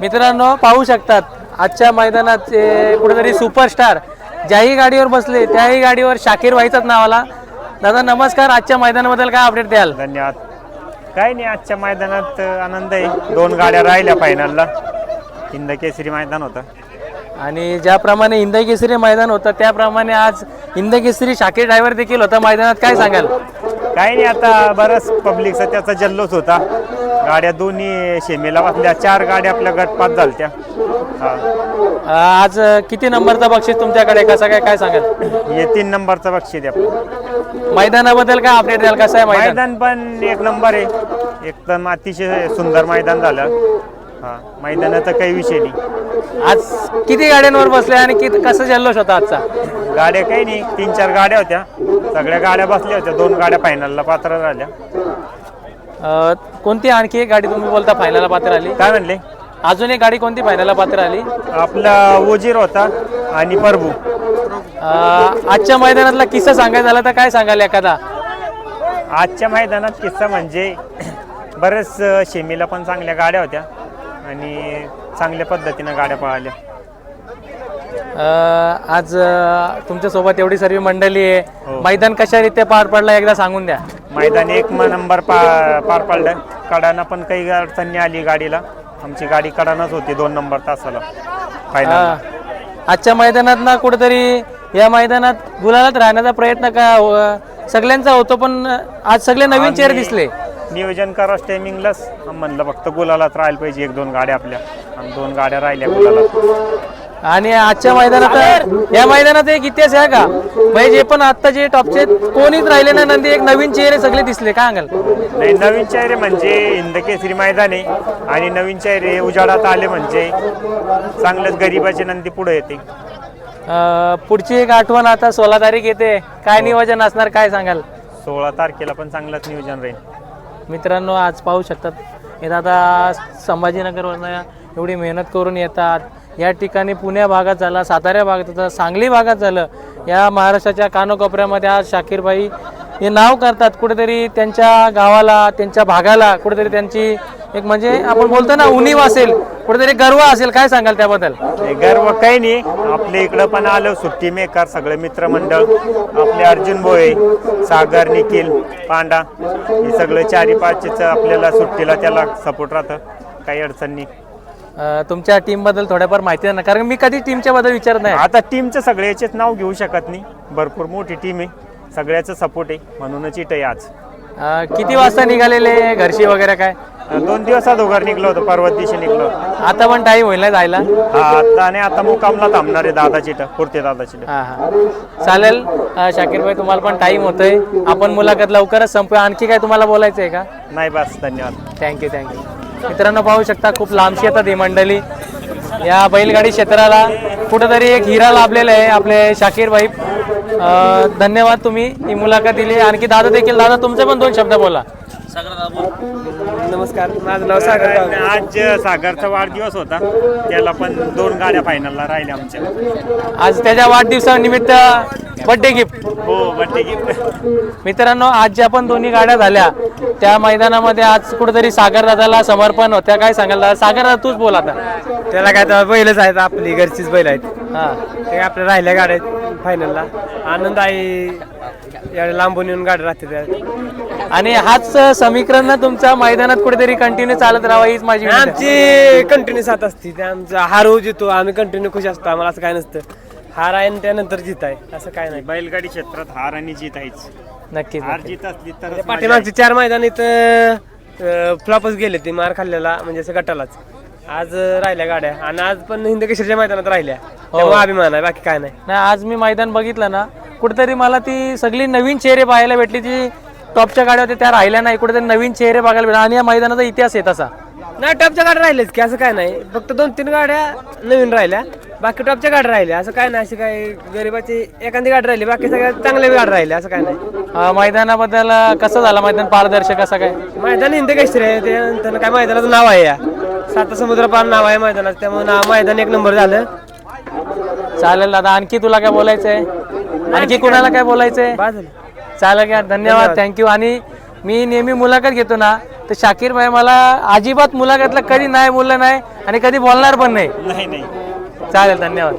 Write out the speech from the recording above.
मित्रांनो पाहू शकतात आजच्या मैदानात कुठेतरी सुपरस्टार ज्याही गाडीवर बसले त्याही गाडीवर शाकीर व्हायचाच नावाला. दादा नमस्कार आजच्या मैदानाबद्दल काय अपडेट द्याल? धन्यवाद. काय नाही आजच्या मैदानात आनंद आहे. दोन गाड्या राहिल्या फायनलला हिंद केसरी मैदान होतं. आणि ज्याप्रमाणे हिंद केसरी मैदान होतं त्याप्रमाणे आज हिंद केसरी शाकीर ड्रायव्हर देखील होता. मैदानात काय सांगाल? काही नाही आता बरंच पब्लिकचा त्याचा जल्लोष होता. गाड्या दोन्ही शेमेला बसल्या चार गाड्या आपल्या गटपात झालत्या. हा. आज किती नंबरचा बक्षीस तुमच्याकडे? कसं काय काय सांगाल? हे तीन नंबरचं बक्षीस आपलं. मैदानाबद्दल काय अपडेट द्याल? कसं आहे मैदान? मैदान पण एक नंबर आहे. एकदम अतिशय सुंदर मैदान झालं. हा मैदानाचा काही विषय नाही. आज किती गाड्यांवर बसले आणि किती कसं जल्लोष होता आजचा? गाड्या काही नाही. तीन चार गाड्या होत्या. सगळ्या गाड्या बसल्या होत्या. दोन गाड्या फायनलला पात्र झाल्या. कोणती आणखी एक गाडी तुम्ही बोलता फायनलला पात्र आली? काय म्हणले? अजून एक गाडी कोणती फायनलला पात्र आली? आपला ओजीर होता आणि परभू. अं, आजच्या मैदानातला किस्सा सांगायचा झाला तर काय सांगाल एखादा? आजच्या मैदानात किस्सा म्हणजे बरेच अ, शेमीला पण चांगल्या गाड्या होत्या आणि चांगल्या पद्धतीनं गाड्या पळाल्या. अं, आज अं, तुमच्यासोबत एवढी सर्व मंडळी आहे. हो. मैदान कशा रीत्या पार पडला एकदा सांगून द्या. मैदान एक म- नंबर पा पार पाडलं. कडाना पण काही अडचण नाही आली गाडीला. आमची गाडी कडानच होती दोन नंबर तासाला. फायनल अं, आजच्या मैदानात ना कुठेतरी या मैदानात गुलालात राहण्याचा प्रयत्न का अं, सगळ्यांचा होतो पण आज सगळे नवीन चेहरे दिसले. नियोजन करा टायमिंगलाच म्हणलं फक्त गुलालात राहायला पाहिजे एक दोन गाड्या आपल्या. आणि दोन गाड्या राहिल्या गुलालात. आणि आजच्या मैदानात या मैदानात एक इतिहास आहे का? म्हणजे जे पण आता जे टॉपचे कोणीच राहिले नाही. नंदी एक नवीन चेहरे सगळे दिसले. काय सांगाल नाही नवीन चेहरे म्हणजे हिंद केसरी मैदान आणि नवीन चेहरे उजाडात आले म्हणजे चांगलंच गरीबाची नंदी पुढे येते पुढची एक आठवण आता सोळा तारीख येते. काय नियोजन असणार काय सांगाल? सोळा तारखेला पण चांगलंच नियोजन राहील. मित्रांनो आज पाहू शकतात. हे दादा संभाजीनगरवरनं एवढी मेहनत करून येतात. या ठिकाणी पुण्या भागात झाला सातारा भागात झाला सांगली भागात झालं. या महाराष्ट्राच्या कानोकोपऱ्यामध्ये आज शाकीरबाई हे नाव करतात. कुठेतरी त्यांच्या गावाला त्यांच्या भागाला कुठेतरी त्यांची एक म्हणजे आपण बोलतो ना उणीव असेल. कुठेतरी गर्व असेल. काय सांगाल त्याबद्दल? नाही, गर्व काही नाही. आपल्या इकडं पण आलं सुट्टी मेकर सगळे मित्रमंडळ. आपले अर्जुन भोये सागर निखिल पांडा. हे सगळं चारी पाचच आपल्याला सुट्टीला त्याला सपोर्ट राहतं. काही अडचण नाही. तुमच्या टीमबद्दल थोड्याफार माहिती आहे ना कारण मी कधी टीमच्या बद्दल विचारत नाही. आता टीमचं सगळ्याचेच नाव घेऊ शकत नाही. भरपूर मोठी टीम आहे. सगळ्याचं सपोर्ट आहे. म्हणूनच इथं आहे आज. अं, किती वाजता निघालेले घरशी वगैरे काय? दोन दिवस अगोदर निघलो होतो. परवा दिवशी निघलो होतो. आता पण टाईम होईल ना जायला? हा आता आणि आता मुकामला थांबणार आहे दादाची इथं पुरते. हा हा. चालेल. अं, शाकीर भाई तुम्हाला पण टाइम होतोय. आपण मुलाखत लवकरच संपूया. आणखी काय तुम्हाला बोलायचं आहे का? नाही बस धन्यवाद. थँक्यू थँक्यू मित्रांनो पाहू शकता खूप लांबशी येतात ही मंडळी या बैलगाडी क्षेत्राला कुठंतरी एक हिरा लाभलेला आहे आपले शाकीर भाई. अं, धन्यवाद तुम्ही ही मुलाखत दिली. आणखी दादा देखील दादा तुमचे पण दोन शब्द बोला. नमस्कार माझं नाव सागर. आज सागरचा वाढदिवस होता. त्याला पण दोन गाड्या फायनलला राहिल्या आमच्या. आज त्याच्या वाढदिवसानिमित्त बर्थडे गिफ्ट हो बड्डे गिफ्ट मित्रांनो आज ज्या पण दोन्ही गाड्या झाल्या त्या मैदानामध्ये आज कुठेतरी सागर दादाला समर्पण होत्या काय सांगाल दादा सागर दादा तूच बोल आता. त्याला काय तर बैलच आहेत आपली घरचीच बैल आहेत. हा. ते आपल्या राहिल्या गाड्या आहेत फायनलला आनंद आहे एवढ्या लांबून येऊन गाड्या राहते त्या. आणि हाच समीकरण ना तुमच्या मैदानात कुठेतरी कंटिन्यू चालत राहावा हीच माझी विनंती आहे. आमची कंटिन्यू साथ असते. ते आमचा हार होऊ जितो आम्ही कंटिन्यू खुश असतो. आम्हाला असं काय नसतं. हार आहे आणि त्यानंतर जित आहे. असं काय नाही. बैलगाडी क्षेत्रात हार आणि जीत आहेच. नक्कीच हार नक्कीच. जीत असली तर पाठीमागचे चार मैदान इथं फ्लॉपच गेले ते मार खाल्लेला म्हणजे असं गटालाच. आज अं, राहिल्या गाड्या. आणि आज पण हिंद केशरच्या मैदानात राहिल्या. त्यामुळे अभिमान आहे. बाकी काय नाही. नाही आज मी मैदान बघितलं ना कुठेतरी मला ती सगळी नवीन चेहरे पाहायला भेटली जी टॉपच्या गाड्या होत्या त्या राहिल्या नाही कुठेतरी नवीन चेहरे बघायला भेटले आणि या मैदानाचा इतिहास आहे तसा. नाही टॉपच्या गाड्या राहिल्याच की असं काय नाही. फक्त दोन तीन गाड्या नवीन राहिल्या बाकी टॉपच्या गाड्या राहिल्या. असं काय नाही अशी काय गरीबाची एखादी गाडी राहिली बाकी सगळ्या चांगल्या गाड्या राहिल्या असं काय नाही. अं, मैदानाबद्दल अं, कसं झालं मैदान? पारदर्शक कसं काय? मैदान हिंद केसरी आहे त्यानंतर काय मैदानाचं नाव आहे या. सात समुद्र पार नाव आहे मैदानाचं त्यामुळे नाव मैदान एक नंबर झालं. चालेल दादा आणखी तुला काय बोलायचंय? आणखी कुणाला काय बोलायचंय? झालं चालेल का धन्यवाद. थँक्यू आणि मी नेहमी मुलाखत घेतो ना तर शाकीर भाई मला अजिबात मुलाखतला कधी नाही बोललं नाही आणि कधी बोलणार पण नाही. चालेल धन्यवाद.